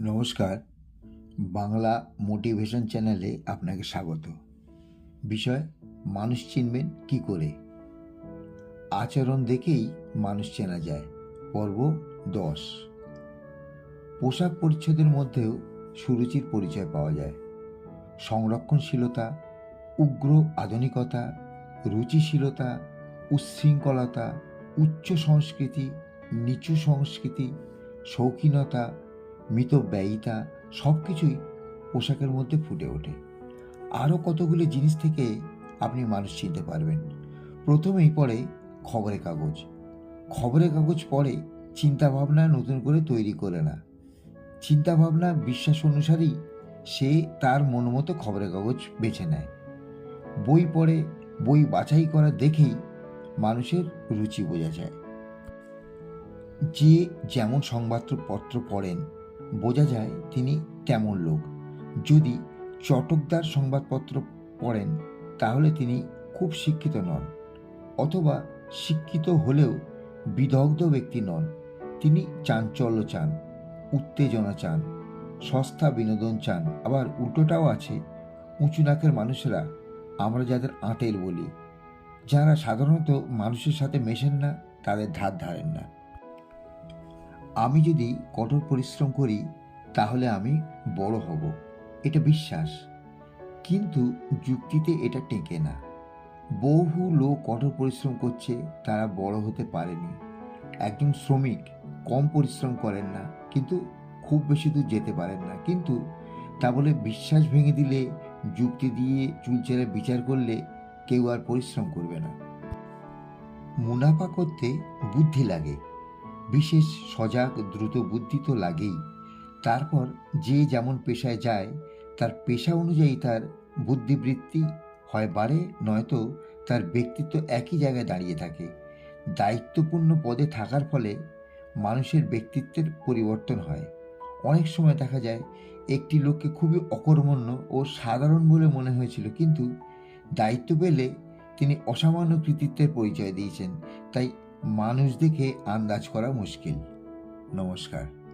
নমস্কার। বাংলা মোটিভেশন চ্যানেলে আপনাকে স্বাগত। বিষয়, মানুষ চিনবেন কি করে? আচরণ দেখেই মানুষ চেনা যায়। পর্ব দশ। পোশাক পরিচ্ছদের মধ্যেও সুরুচির পরিচয় পাওয়া যায়। সংরক্ষণশীলতা, উগ্র আধুনিকতা, রুচিশীলতা, উচ্ছৃঙ্খলতা, উচ্চ সংস্কৃতি, নিচু সংস্কৃতি, শৌখিনতা মিতব্যয়িতা সব কিছুই পোশাকের মধ্যে ফুটে ওঠে। আরও কতগুলি জিনিস থেকে আপনি মানুষ চিনতে পারবেন। প্রথমেই পড়ে খবরের কাগজ। খবরের কাগজ পড়ে চিন্তাভাবনা নতুন করে তৈরি করে না। চিন্তাভাবনা বিশ্বাস অনুসারেই সে তার মন মতো খবরের কাগজ বেছে নেয়। বই পড়ে, বই বাছাই করা দেখেই মানুষের রুচি বোঝা যায়। যে যেমন সংবাদপত্র পড়েন বোঝা যায় তিনি কেমন লোক। যদি চটকদার সংবাদপত্র পড়েন, তাহলে তিনি খুব শিক্ষিত নন, অথবা শিক্ষিত হলেও বিদগ্ধ ব্যক্তি নন। তিনি চাঞ্চল্য চান, উত্তেজনা চান, সস্তা বিনোদন চান। আবার উল্টোটাও আছে, উঁচু নাকের মানুষেরা আমরা যাদের আঁতেল বলি, যারা সাধারণত মানুষের সাথে মেশেন না, তাদের ধার ধারেন না। আমি যদি কঠোর পরিশ্রম করি, তাহলে আমি বড় হব। এটা বিশ্বাস। কিন্তু যুক্তিতে এটা টেকে না। বহু লোক কঠোর পরিশ্রম করছে, তারা বড় হতে পারেনি। একজন শ্রমিক কম পরিশ্রম করেন না, কিন্তু খুব বেশি দূর যেতে পারেন না। কিন্তু তা বলে বিশ্বাস ভেঙে দিলে, যুক্তি দিয়ে চুলচেরা বিচার করলে কেউ আর পরিশ্রম করবে না। মুনাফা করতে বুদ্ধি লাগে। বিশেষ সজাগ, দ্রুত বুদ্ধি তো লাগেই। তারপর যে যেমন পেশায় যায়, তার পেশা অনুযায়ী তার বুদ্ধিবৃত্তি হয় বাড়ে, নয়তো তার ব্যক্তিত্ব একই জায়গায় দাঁড়িয়ে থাকে। দায়িত্বপূর্ণ পদে থাকার ফলে মানুষের ব্যক্তিত্বের পরিবর্তন হয়। অনেক সময় দেখা যায়, একটি লোককে খুবই অকর্মণ্য ও সাধারণ বলে মনে হয়েছিল, কিন্তু দায়িত্ব পেলে তিনি অসামান্য কৃতিত্বের পরিচয় দিয়েছেন। তাই মানুষ দেখে আন্দাজ করা মুশকিল। নমস্কার।